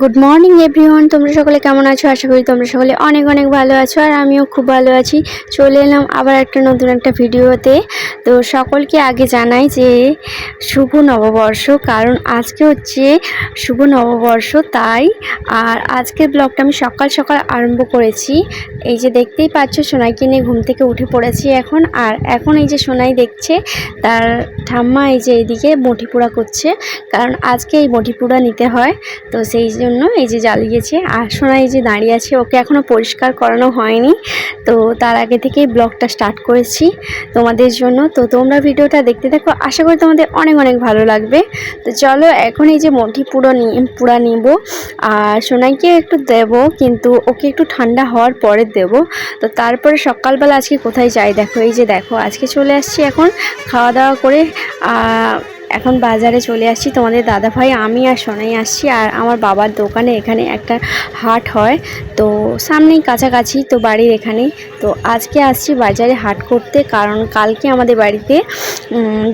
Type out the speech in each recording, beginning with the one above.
Good morning everyone তোমরা সকলে কেমন আছো? আশা করি তোমরা সকলে অনেক অনেক ভালো আছো, আর আমিও খুব ভালো আছি। চলে এলাম আবার একটা নতুন একটা ভিডিওতে। তো সকলকে আগে জানাই যে শুভ নববর্ষ, কারণ আজকে হচ্ছে শুভ নববর্ষ, তাই আর আজকের ব্লগটা আমি সকাল সকাল আরম্ভ করেছি। এই যে দেখতেই পাচ্ছ সোনাইকে নিয়ে ঘুম থেকে উঠে পড়েছি এখন, আর এখন এই যে সোনাই দেখছে, তার ঠাম্মা এই যে এইদিকে বটি পোড়া করছে, কারণ আজকে এই বটি পোড়া নিতে হয়। তো সেই জন্য এই যে জ্বালিয়েছে। আর সোনা এই যে দাঁড়িয়ে আছে, ওকে এখনও পরিষ্কার করানো হয়নি। তো তার আগে থেকেই ব্লগটা স্টার্ট করেছি তোমাদের জন্য। তো তোমরা ভিডিওটা দেখতে থাকো। আশা করি তোমাদের অনেক অনেক ভালো লাগবে। তো চলো এখন এই যে মঠি পুরো পুরা নিব। আর সোনাইকে একটু দেব, কিন্তু ওকে একটু ঠান্ডা হওয়ার পরে দেব। তো তারপরে সকালবেলা আজকে কোথায় যাই দেখো। এই যে দেখো, আজকে চলে আসছি এখন খাওয়া দাওয়া করে। এখন বাজারে চলে আসছি। তোমাদের দাদা ভাই আমি আর সোনাই আসছি আর আমার বাবার দোকানে এখানে একটা হাট হয়। তো সামনেই কাছাকাছি তো বাড়ির এখানেই। তো আজকে আসছি বাজারে হাট করতে কারণ কালকে আমাদের বাড়িতে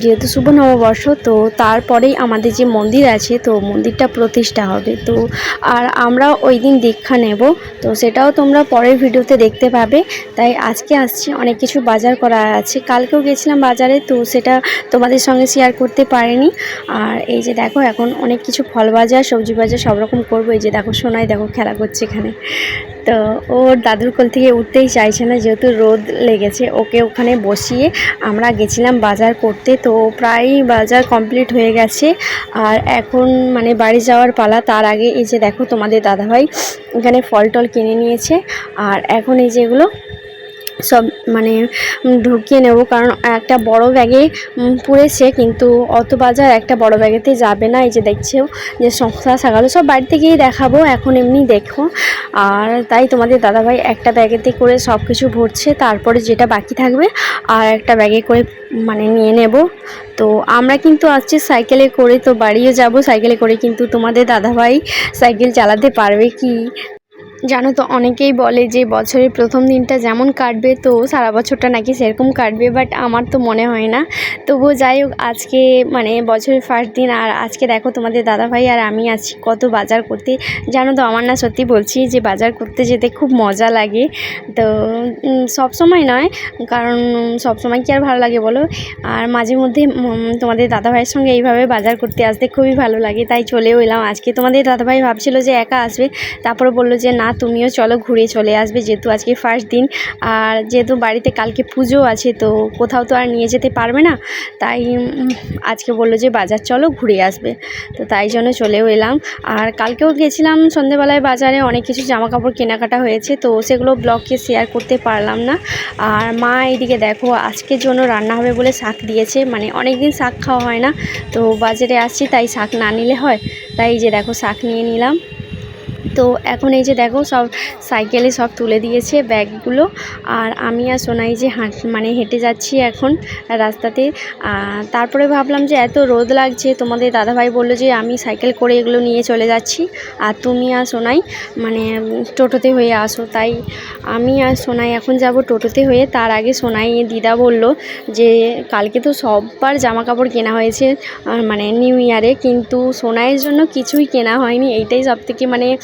যেহেতু শুভ নববর্ষ, তো তারপরেই আমাদের যে মন্দির আছে, তো মন্দিরটা প্রতিষ্ঠা হবে। তো আর আমরা ওই দিন দীক্ষা নেব। তো সেটাও তোমরা পরের ভিডিওতে দেখতে পাবে। তাই আজকে আসছি, অনেক কিছু বাজার করা আছে। কালকেও গেছিলাম বাজারে, তো সেটা তোমাদের সঙ্গে শেয়ার করতে পারিনি। আর এই যে দেখো, এখন অনেক কিছু ফল বাজার সবজি বাজার সব রকম করব। এই যে দেখো, সোনাই দেখো খেলা করছে এখানে। তো ওর দাদুর কোল থেকে উঠতেই চাইছে না, যেহেতু রোদ লেগেছে, ওকে ওখানে বসিয়ে আমরা গেছিলাম বাজার করতে। তো প্রায় বাজার কমপ্লিট হয়ে গেছে। আর এখন মানে বাড়ি যাওয়ার পালা, তার আগে এই যে দেখো তোমাদের দাদাভাই এখানে ফল টল কিনে নিয়েছে। আর এখন এই যেগুলো সব মানে ঢুকিয়ে নেব। কারণ একটা বড় ব্যাগে পুড়েছে, কিন্তু অত বাজার একটা বড় ব্যাগেতে যাবে না। এই যে দেখছেও যে সংস্থা সাগালো, সব বাড়িতে গিয়ে দেখাবো। এখন এমনি দেখো। আর তাই তোমাদের দাদাভাই একটা ব্যাগেতে করে সব কিছু ভরছে, তারপরে যেটা বাকি থাকবে, আর একটা ব্যাগে করে মানে নিয়ে নেব। তো আমরা কিন্তু আসছি সাইকেলে করে তো বাড়িও যাব। সাইকেলে করে কিন্তু তোমাদের দাদাভাই সাইকেল চালাতে পারবে কি? জানো তো, অনেকেই বলে যে বছরের প্রথম দিনটা যেমন কাটবে, তো সারা বছরটা নাকি সেরকম কাটবে বাট আমার তো মনে হয় না। তবুও যাই হোক, আজকে মানে বছরের ফার্স্ট দিন, আর আজকে দেখো তোমাদের দাদাভাই আর আমি আছি কত বাজার করতে। জানো তো, আমার না সত্যি বলছি যে বাজার করতে যেতে খুব মজা লাগে। তো সব সময় নয়, কারণ সব সময় কি আর ভালো লাগে বলো? আর মাঝে মধ্যে তোমাদের দাদাভাইয়ের সঙ্গে এইভাবে বাজার করতে আসতে খুবই ভালো লাগে, তাই চলেও এলাম। আজকে তোমাদের দাদাভাই ভাবছিল যে একা আসবে, তারপরে বলল যে না তুমিও চলো ঘুরে চলে আসবে, যেহেতু আজকে ফার্স্ট দিন। আর যেহেতু বাড়িতে কালকে পুজো আছে, তো কোথাও তো আর নিয়ে যেতে পারবে না। তাই আজকে বলল যে বাজার চলো ঘুরে আসবে। তো তাই জন্য চলেও এলাম। আর কালকেও গেছিলাম সন্ধেবেলায় বাজারে, অনেক কিছু জামা কাপড় কেনাকাটা হয়েছে, তো সেগুলো ব্লগকে শেয়ার করতে পারলাম না। আর মা এইদিকে দেখো, আজকের জন্য রান্না হবে বলে শাক দিয়েছে মানে অনেক দিন শাক খাওয়া হয় না। তো বাজারে আসছি, তাই শাক না নিলে হয়। তাই যে দেখো, শাক নিয়ে নিলাম। তো এখন এই যে দেখো সব সাইকেলে সব তুলে দিয়েছে ব্যাগগুলো। আর আমি আর সোনাই যে হাঁট মানে হেঁটে যাচ্ছি এখন রাস্তাতে। তারপরে ভাবলাম যে এত রোদ লাগছে, তোমাদের দাদাভাই বলল যে আমি সাইকেল করে এগুলো নিয়ে চলে যাচ্ছি। আর তুমি আর সোনাই মানে টোটোতে হয়ে আসো। তাই আমি আর সোনাই এখন যাব টোটোতে হয়ে। তার আগে সোনাই দিদা বলল যে কালকে তো সববার জামা কাপড় কেনা হয়েছে মানে নিউ ইয়ারে। কিন্তু সোনাইয়ের জন্য কিছুই কেনা হয়নি। এইটাই সব থেকে মানে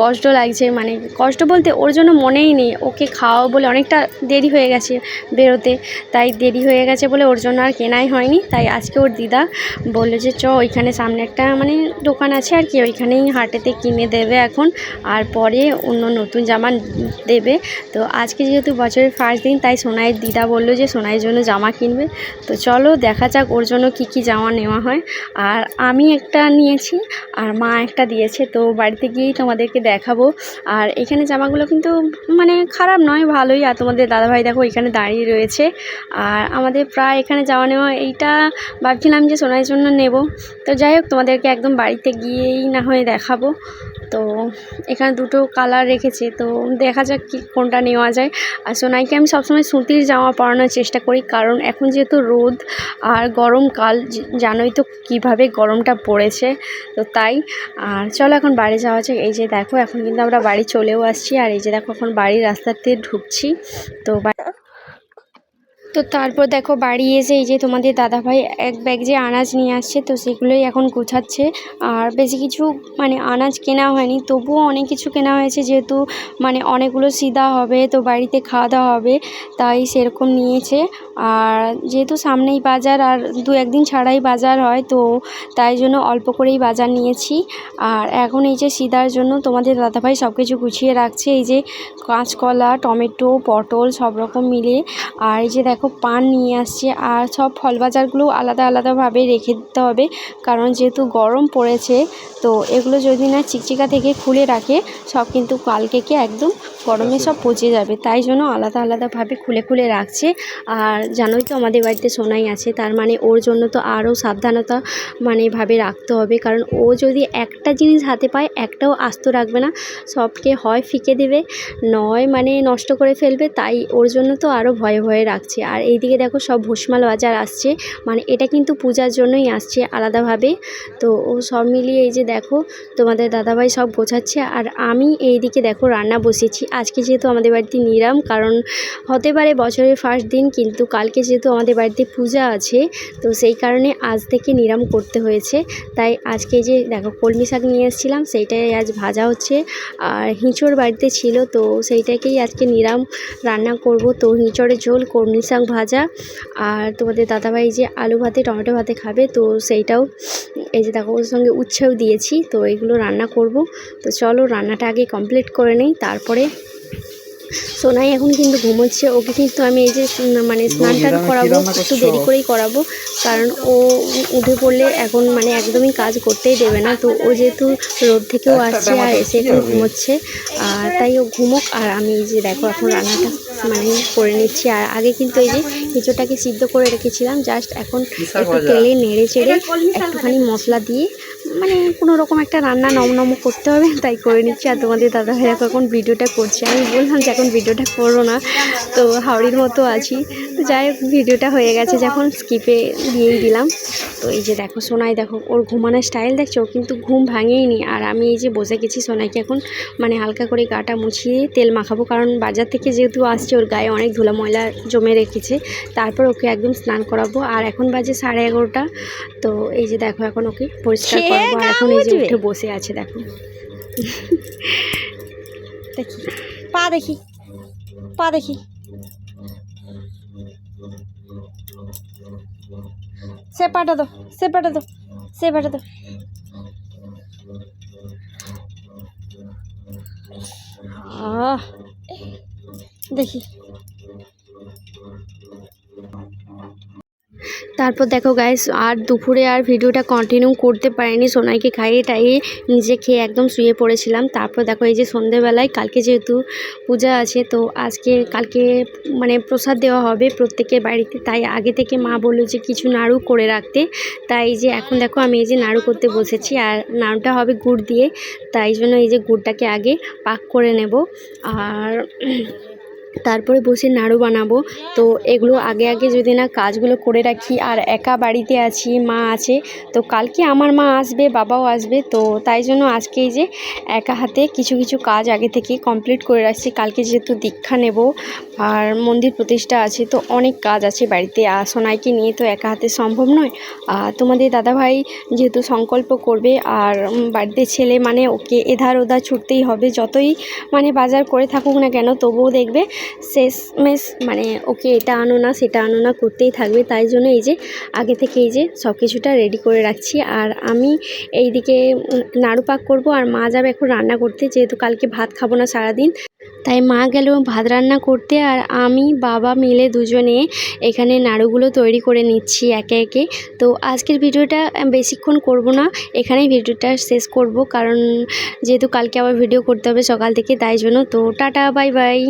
কষ্ট লাগছে মানে কষ্ট বলতে ওর জন্য মনেই নেই, ওকে খাওয়াও বলে অনেকটা দেরি হয়ে গেছে বেরোতে, তাই দেরি হয়ে গেছে বলে ওর জন্য আর কেনাই হয়নি, তাই আজকে ওর দিদা বলল যে, চ, ওইখানে সামনে একটা মানে দোকান আছে আর কি, ওইখানেই হাটেতে কিনে দেবে এখন, আর পরে অন্য নতুন জামা দেবে। তো আজকে যেহেতু বছরের ফার্স্ট দিন, তাই সোনাইয়ের দিদা বলল যে, সোনাইয়ের জন্য জামা কিনবে। তো চলো দেখা যাক ওর জন্য কি কি জামা নেওয়া হয়। আর আমি একটা নিয়েছি, আর মা একটা দিয়েছে, তো বাড়িতে গিয়েই তোমাদেরকে দেখাবো। আর এখানে জামাগুলো কিন্তু মানে খারাপ নয়, ভালোই। আর তোমাদের দাদাভাই দেখো এখানে দাঁড়িয়ে রয়েছে। আর আমাদের প্রায় এখানে যাওয়া নেওয়া এইটা ভাবছিলাম যে সোনার জন্য নেব। তো যাই হোক, তোমাদেরকে একদম বাড়িতে গিয়েই না হয়ে দেখাবো। তো এখানে দুটো কালার রেখেছি, তো দেখা যাক কি, কোনটা নেওয়া যায়। আর সোনাইকে আমি সবসময় সুতির জামা পরানোর চেষ্টা করি, কারণ এখন যেহেতু রোদ আর গরমকাল জানোই তো কীভাবে গরমটা পড়েছে, তো তাই। আর চলো এখন বাড়ি যাওয়া যাক। এই যে দেখো, এখন কিন্তু আমরা বাড়ি চলেও আসছি, আর এই যে দেখো, এখন বাড়ির রাস্তাতে ঢুকছি, তো তো তারপর দেখো বাড়ি এসে এই যে তোমাদের দাদাভাই এক ব্যাগ যে আনাজ নিয়ে আসছে, তো সেগুলোই এখন গোছাচ্ছে। আর বেশি কিছু মানে আনাজ কেনা হয়নি, তবুও অনেক কিছু কেনা হয়েছে যেহেতু মানে অনেকগুলো সিদা হবে, তো বাড়িতে খাওয়া দাওয়া হবে, তাই সেরকম নিয়েছে। আর যেহেতু সামনেই বাজার, আর দু একদিন ছাড়াই বাজার হয়, তো তাই জন্য অল্প করেই বাজার নিয়েছি। আর এখন এই যে সিদার জন্য তোমাদের দাদাভাই সব কিছু গুছিয়ে রাখছে, এই যে কাঁচকলা, টমেটো, পটল সব রকম মিলিয়ে আর এই যে দেখো পান নিয়ে আসছে। আর সব ফল বাজারগুলো আলাদা আলাদাভাবে রেখে দিতে হবে। কারণ যেহেতু গরম পড়েছে, তো এগুলো যদি না চিকচিকা থেকে খুলে রাখে, সব কিন্তু কালকেকে একদম গরমে সব পচে যাবে, তাই জন্য আলাদা আলাদাভাবে খুলে খুলে রাখছে। আর জানোই তো আমাদের বাড়িতে সোনাই আছে, তার মানে ওর জন্য তো আরও সাবধানতা মানে ভাবে রাখতে হবে। কারণ ও যদি একটা জিনিস হাতে পায়, একটাও আস্ত রাখবে না, সবকে হয় ফিকে দেবে, নয় মানে নষ্ট করে ফেলবে, তাই ওর জন্য তো আরও ভয়ে ভয়ে রাখছে। আর এইদিকে দেখো সব ভুসমাল বাজার আসছে মানে এটা কিন্তু পূজার জন্যই আসছে আলাদাভাবে। তো ও সব মিলিয়ে এই যে দেখো, তোমাদের দাদাভাই সব গোছাচ্ছে, আর আমি এইদিকে দেখো রান্না বসিয়েছি। আজকে যেহেতু আমাদের বাড়িতে নিরাম, কারণ হতে পারে বছরের ফার্স্ট দিন, কিন্তু কালকে যেহেতু আমাদের বাড়িতে পূজা আছে, তো সেই কারণে আজ থেকে নিরাম করতে হয়েছে। তাই আজকে যে দেখো কলমি শাক নিয়ে এসেছিলাম, সেইটাই আজ ভাজা হচ্ছে। আর হিঁচড় বাড়িতে ছিল, তো সেইটাকেই আজকে নিরাম রান্না করব। তো হিঁচড়ের ঝোল, কলমি শাক ভাজা। আর তোমাদের দাদাভাই যে আলু ভাতে, টমেটো ভাতে খাবে, তো সেইটাও এই যে দেখো ওর সঙ্গে উৎসাহ দিয়েছি, তো এগুলো রান্না করব। তো চলো রান্নাটা আগে কমপ্লিট করে নেই, তারপরে সোনাই এখন কিন্তু ঘুমোচ্ছে। ওকে কিন্তু আমি এই যে মানে স্নান টান করাবো একটু দেরি করেই করাবো। কারণ ও উঠে পড়লে এখন মানে একদমই কাজ করতেই দেবে না। তো ও যেহেতু রোদ থেকেও আসছে আর এসে এখন ঘুমোচ্ছে। আর তাই ও ঘুমোক। আর আমি এই যে দেখো এখন রান্নাটা মানে করে নিচ্ছি। আর আগে কিন্তু এই যে কিছুটাকে সিদ্ধ করে রেখেছিলাম জাস্ট এখন একটু তেলে নেড়ে চেড়ে একটুখানি মশলা দিয়ে মানে কোনো রকম একটা রান্না নমনম করতে হবে তাই করে নিচ্ছি। আর তোমাদের দাদা ভাই দেখো এখন ভিডিওটা করছে। আমি বললাম যে এখন ভিডিওটা করো না তো হাওড়ির মতো আছি। তো যাই হোক ভিডিওটা হয়ে গেছে যখন স্কিপে দিয়েই দিলাম। তো এই যে দেখো সোনাই দেখো ওর ঘুমানোর স্টাইল দেখছ? ও কিন্তু ঘুম ভাঙেইনি। আর আমি এই যে বসে গেছি সোনাইকে এখন মানে হালকা করে গাটা মুছিয়ে তেল মাখাবো। কারণ বাজার থেকে যেহেতু আসছে ওর গায়ে অনেক ধুলা ময়লা জমে রেখেছে। তারপর ওকে একদম স্নান করাবো। আর এখন বাজে সাড়ে এগারোটা। তো এই যে দেখো এখন ওকে পরিষ্কার করব এখন এই যে উঠে বসে আছে দেখো। দেখি পা দেখি পা দেখি। সে পাটা দো সে পাটা দো সে পাটা দো দেখি। তারপর দেখো গাইস আর দুপুরে আর ভিডিওটা কন্টিনিউ করতে পারিনি। সোনাইকে খাইয়ে টাইয়ে নিজে খেয়ে একদম শুয়ে পড়েছিলাম। তারপর দেখো এই যে সন্ধেবেলায়, কালকে যেহেতু পূজা আছে, তো আজকে, কালকে মানে প্রসাদ দেওয়া হবে প্রত্যেকের বাড়িতে। তাই আগে থেকে মা বলল যে কিছু নাড়ু করে রাখতে। তাই যে এখন দেখো আমি এই যে নাড়ু করতে বসেছি, আর নাড়ুটা হবে গুড় দিয়ে। তাই জন্য এই যে গুড়টাকে আগে পাক করে নেব। আর তারপরে বসে নাড়ু বানাবো। তো এগুলো আগে আগে যদি না কাজগুলো করে রাখি, আর একা বাড়িতে আছি, মা আছে, তো কালকে আমার মা আসবে, বাবাও আসবে, তো তাই জন্য আজকেই যে একা হাতে কিছু কিছু কাজ আগে থেকে কমপ্লিট করে রাখছি। কালকে যেহেতু দীক্ষা নেব, আর মন্দির প্রতিষ্ঠা আছে, তো অনেক কাজ আছে বাড়িতে। আর সোনাইকে নিয়ে তো একা হাতে সম্ভব নয়। আর তোমাদের দাদাভাই যেহেতু সংকল্প করবে, আর বাড়িতে ছেলে মানে ওকে এধার ওধার ছুটতেই হবে। যতই মানে বাজার করে থাকুক না কেন, তবুও দেখবে শেষমেশ মানে ওকে এটা আনো না সেটা আনো না করতেই থাকবে। তাই জন্য এই যে আগে থেকে এই যে সব কিছুটা রেডি করে রাখছি। আর আমি এই দিকে উম, নাড়ু পাক করব। আর মা যাবে এখন রান্না করতে যেহেতু কালকে ভাত খাব না সারাদিন। তাই মা গেল ভাত রান্না করতে। আর আমি বাবা মিলে দুজনে এখানে নাড়ুগুলো তৈরি করে নিচ্ছি একে একে। তো আজকের ভিডিওটা বেশিক্ষণ করব না। এখানেই ভিডিওটা শেষ করব। কারণ যেহেতু কালকে আবার ভিডিও করতে হবে সকাল থেকে তাই জন্য। তো টাটা বাই বাই।